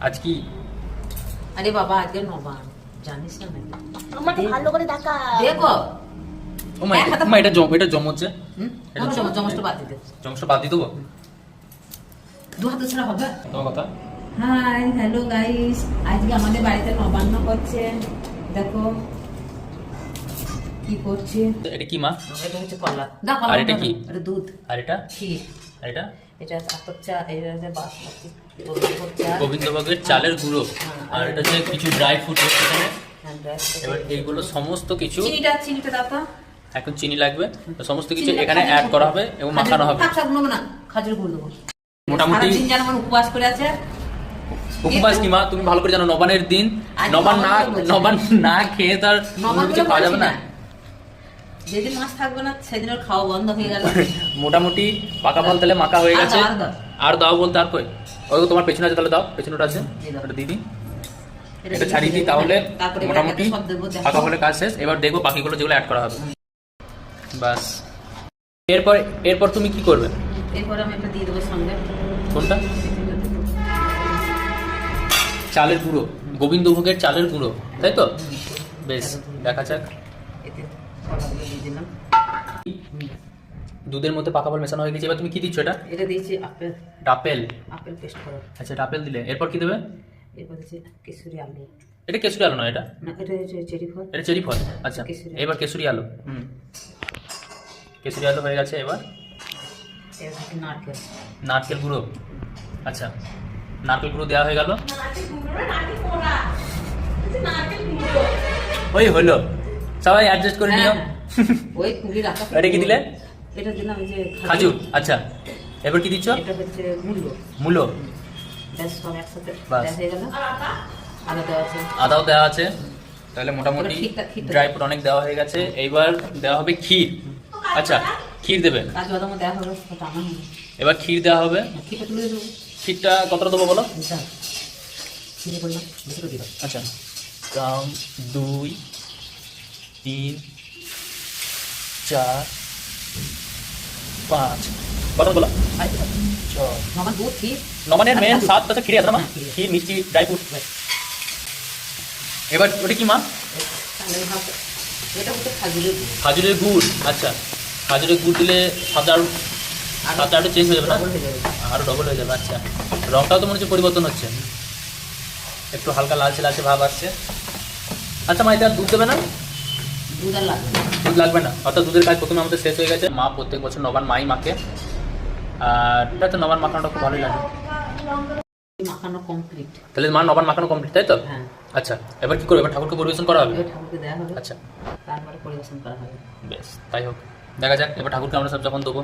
আজ কি? আরে বাবা আজকে নবান জানিস না নাকি? আমাকে ভালো করে দেখা। দেখো। ও মা মা এটা জম এটা জমচ্ছে হুম? এটা জম- চমচটা বাদ দিতে। জমসটা বাদ দেবো দু হাতে ছাড়া হবে? তোমার কথা? Hi hello guys. আজকে আমাদের বাড়িতে নবান্ন করছে। দেখো কি করছে। এটা কি মা? এটা হচ্ছে কলা। আর এটা কি? এটা দুধ। আর এটা? ক্ষীর আর এটা? এটা আতপ চা এটা হচ্ছে বাসমতি গোবিন্দভোগের চালের গুঁড়ো আর এটা হচ্ছে কিছু ড্রাই ফ্রুট এখানে। হ্যাঁ। এবার এইগুলো সমস্ত কিছু চিনিটা চিনিটা দাও তো। এখন চিনি লাগবে। তো সমস্ত কিছু এখানে অ্যাড করা হবে এবং মাখানো হবে। খাজুর গুঁড়ো দেবো। মোটামুটি উপবাস করে আছে। উপবাস কি মা? তুমি ভালো করে জানো নবানের দিন নবান না নবান না খেয়ে তার কিছু খাওয়া যাবে না। যেদিন মাছ থাকবে না সেদিন ওর খাওয়া বন্ধ হয়ে গেল। মোটামুটি পাকা ফল তাহলে মাখা হয়ে গেছে। আর দাও। বলতে আর কই? ওই তোমার পেছনে আছে তাহলে দাও পেছনেটা আছে। এটা এটা দিয়ে ছাড়িয়ে দিই তাহলে। মোটামুটি। পাকা ফলের কাজ শেষ। এবার দেখব বাকিগুলো যেগুলো অ্যাড করা হবে। বাস। এরপর এরপর তুমি কি করবে? এরপরে আমি একটা দিয়ে দেবো সঙ্গে। কোনটা? চালের গুঁড়ো। গোবিন্দভোগের চালের গুঁড়ো। তাই তো? বেশ দেখা যাক। কলাগুলো দিয়ে দিলাম দুধের মধ্যে পাকা ফল মেশানো হয়ে গেছে। এবার তুমি কি দিচ্ছ এটা? এটা দিয়েছি আপেল। ডাপেল? আপেল পেস্ট করা। আচ্ছা ডাপেল দিলে। এরপর কি দেবে? এরপর দিয়েছি কেশরি আলু। এটা কেশরি আলু না এটা? না এটা হচ্ছে চেরি ফল। এটা চেরি ফল। আচ্ছা এবার কেশরি আলু। হুম। কেশরি আলু হয়ে গেছে এবার। নারকেল। নারকেল গুঁড়ো। আচ্ছা নারকেল গুঁড়ো দেওয়া হয়ে গেল। ওই হলো। সবাই অ্যাডজাস্ট করে নিও। হ্যাঁ, ওই কুড়ি রাখা এটা কি দিলে? এটা দিলাম যে খাজুর আচ্ছা। এবার কি দিচ্ছ? এটা হচ্ছে মূলো। ব্যাস সব একসাথে। ব্যাস হয়ে গেল। আদা দেওয়া আছে। আদাও দেওয়া আছে। তাহলে মোটামুটি ড্রাই ফ্রুট অনেক দেওয়া হয়ে গেছে। এইবার দেওয়া হবে ক্ষীর। আচ্ছা ক্ষীর দেবে এবার ক্ষীর দেওয়া হবে। ক্ষীরটা দেবো। ক্ষীরটা কতটা দেবো বলো? আচ্ছা। দুই তিন চার পাঁচ। কথা বলো আমার দুধ ক্ষীর নমানের মেন সাত তো ক্ষীরে আছে না মা? হ্যাঁ, ক্ষীর। মিষ্টি ড্রাই ফ্রুট এবার ওটা কি মা? এটা হচ্ছে খাজুরের গুড়। খাজুরের গুড় আচ্ছা। খাজুরের গুড় দিলে সাদা আরও সাদা আরও চেঞ্জ হয়ে যাবে না? ডবল হয়ে আরও ডবল হয়ে যাবে আচ্ছা। রংটাও তো মনে হচ্ছে পরিবর্তন হচ্ছে। একটু হালকা লালচে লালচে ভাব আসছে। আচ্ছা মা এটা দুধ দেবে না? দুধ লাগবে না। অর্থাৎ দুধের কাজ প্রথমে আমাদের শেষ হয়ে গেছে। মা প্রত্যেক বছর নবান মাই মাকে আর এটা তো নবান মাখানোটা খুব ভালোই লাগে। মাখানো কমপ্লিট তাহলে মা নবান মাখানো কমপ্লিট তাই তো? হ্যাঁ। আচ্ছা এবার কি করবে? এবার ঠাকুরকে পরিবেশন করা হবে? ঠাকুরকে দেওয়া হবে। আচ্ছা। তারপরে পরিবেশন করা হবে। বেশ তাই হোক। দেখা যাক এবার ঠাকুরকে আমরা সব যখন দেবো।